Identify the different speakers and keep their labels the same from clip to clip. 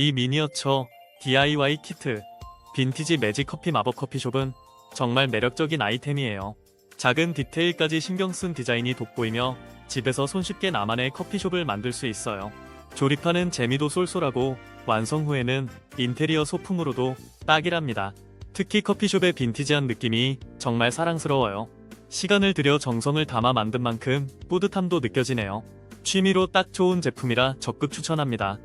Speaker 1: 이 미니어처 DIY 키트 빈티지 매직 커피 마법 커피숍은 정말 매력적인 아이템이에요. 작은 디테일까지 신경 쓴 디자인이 돋보이며 집에서 손쉽게 나만의 커피숍을 만들 수 있어요. 조립하는 재미도 쏠쏠하고 완성 후에는 인테리어 소품으로도 딱이랍니다. 특히 커피숍의 빈티지한 느낌이 정말 사랑스러워요. 시간을 들여 정성을 담아 만든 만큼 뿌듯함도 느껴지네요. 취미로 딱 좋은 제품이라 적극 추천합니다.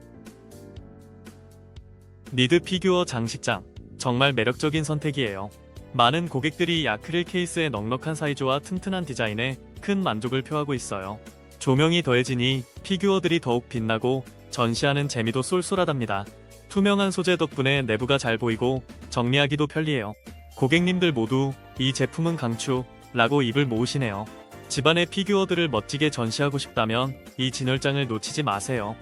Speaker 1: 니드 피규어 장식장 정말 매력적인 선택이에요. 많은 고객들이 야크릴 케이스의 넉넉한 사이즈와 튼튼한 디자인에 큰 만족을 표하고 있어요. 조명이 더해지니 피규어들이 더욱 빛나고 전시하는 재미도 쏠쏠하답니다. 투명한 소재 덕분에 내부가 잘 보이고 정리하기도 편리해요. 고객님들 모두 이 제품은 강추 라고 입을 모으시네요. 집안의 피규어들을 멋지게 전시하고 싶다면 이 진열장을 놓치지 마세요.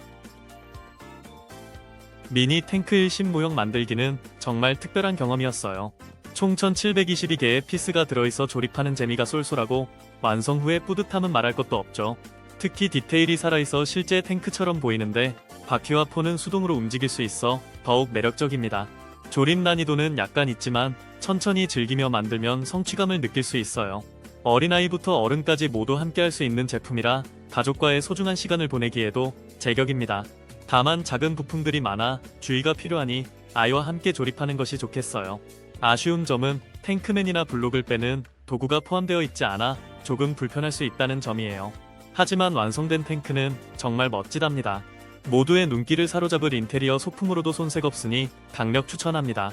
Speaker 1: 미니 탱크 일신 모형 만들기는 정말 특별한 경험이었어요. 총 1722개의 피스가 들어있어 조립하는 재미가 쏠쏠하고 완성 후의 뿌듯함은 말할 것도 없죠. 특히 디테일이 살아있어 실제 탱크처럼 보이는데 바퀴와 포는 수동으로 움직일 수 있어 더욱 매력적입니다. 조립 난이도는 약간 있지만 천천히 즐기며 만들면 성취감을 느낄 수 있어요. 어린아이부터 어른까지 모두 함께 할 수 있는 제품이라 가족과의 소중한 시간을 보내기에도 제격입니다. 다만 작은 부품들이 많아 주의가 필요하니 아이와 함께 조립하는 것이 좋겠어요. 아쉬운 점은 탱크맨이나 블록을 빼는 도구가 포함되어 있지 않아 조금 불편할 수 있다는 점이에요. 하지만 완성된 탱크는 정말 멋지답니다. 모두의 눈길을 사로잡을 인테리어 소품으로도 손색 없으니 강력 추천합니다.